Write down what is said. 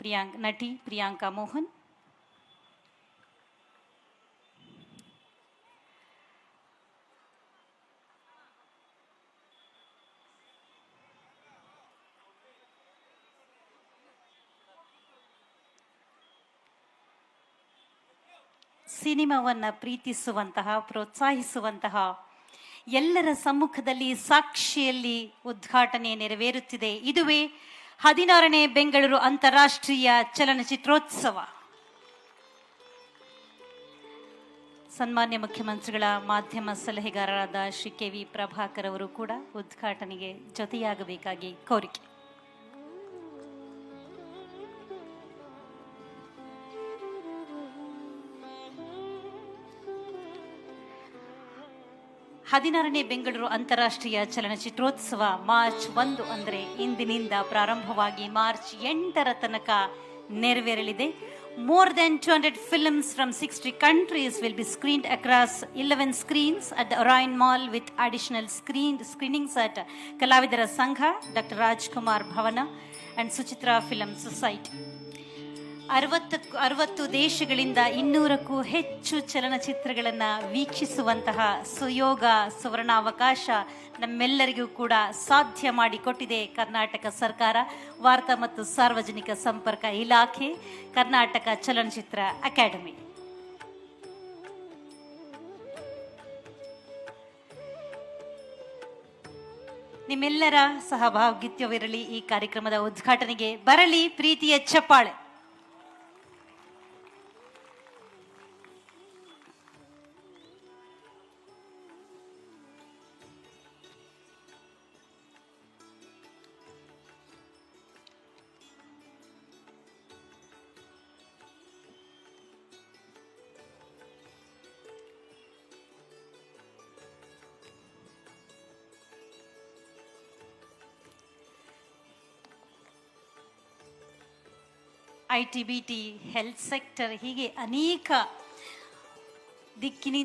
ಪ್ರಿಯಾಂಕ್ ನಟಿ ಪ್ರಿಯಾಂಕಾ ಮೋಹನ್. ಸಿನಿಮಾವನ್ನ ಪ್ರೀತಿಸುವಂತಹ ಪ್ರೋತ್ಸಾಹಿಸುವಂತಹ ಎಲ್ಲರ ಸಮ್ಮುಖದಲ್ಲಿ ಸಾಕ್ಷಿಯಲ್ಲಿ ಉದ್ಘಾಟನೆ ನೆರವೇರುತ್ತಿದೆ. ಇದುವೇ ಹದಿನಾರನೇ ಬೆಂಗಳೂರು ಅಂತಾರಾಷ್ಟ್ರೀಯ ಚಲನಚಿತ್ರೋತ್ಸವ. ಸನ್ಮಾನ್ಯ ಮುಖ್ಯಮಂತ್ರಿಗಳ ಮಾಧ್ಯಮ ಸಲಹೆಗಾರರಾದ ಶ್ರೀ ಕೆ ವಿ ಪ್ರಭಾಕರ್ ಅವರು ಕೂಡ ಉದ್ಘಾಟನೆಗೆ ಜೊತೆಯಾಗಬೇಕಾಗಿ ಕೋರಿಕೆ. ಹದಿನಾರನೇ ಬೆಂಗಳೂರು ಅಂತಾರಾಷ್ಟ್ರೀಯ ಚಲನಚಿತ್ರೋತ್ಸವ ಮಾರ್ಚ್ ಒಂದು ಅಂದರೆ ಇಂದಿನಿಂದ ಪ್ರಾರಂಭವಾಗಿ ಮಾರ್ಚ್ ಎಂಟರ ತನಕ ನೆರವೇರಲಿದೆ. More than two hundred films from sixty countries will be screened across eleven screens at the Orion mall with additional screen screenings at ಕಲಾವಿದರ ಸಂಘ doctor Rajkumar Bhavan and Suchitra film society ಅರವತ್ತಕ್ಕೂ, ಅರವತ್ತು ದೇಶಗಳಿಂದ ಇನ್ನೂರಕ್ಕೂ ಹೆಚ್ಚು ಚಲನಚಿತ್ರಗಳನ್ನು ವೀಕ್ಷಿಸುವಂತಹ ಸುಯೋಗ ಸುವರ್ಣಾವಕಾಶ ನಮ್ಮೆಲ್ಲರಿಗೂ ಕೂಡ ಸಾಧ್ಯ ಮಾಡಿಕೊಟ್ಟಿದೆ ಕರ್ನಾಟಕ ಸರ್ಕಾರ, ವಾರ್ತಾ ಮತ್ತು ಸಾರ್ವಜನಿಕ ಸಂಪರ್ಕ ಇಲಾಖೆ, ಕರ್ನಾಟಕ ಚಲನಚಿತ್ರ ಅಕಾಡೆಮಿ. ನಿಮ್ಮೆಲ್ಲರ ಸಹಭಾಗಿತ್ವವಿರಲಿ ಈ ಕಾರ್ಯಕ್ರಮದ ಉದ್ಘಾಟನೆಗೆ, ಬರಲಿ ಪ್ರೀತಿಯ ಚಪ್ಪಾಳೆ. I T B T health sector ಹೀಗೆ ಅನೇಕ ದಿಕ್ಕಿನ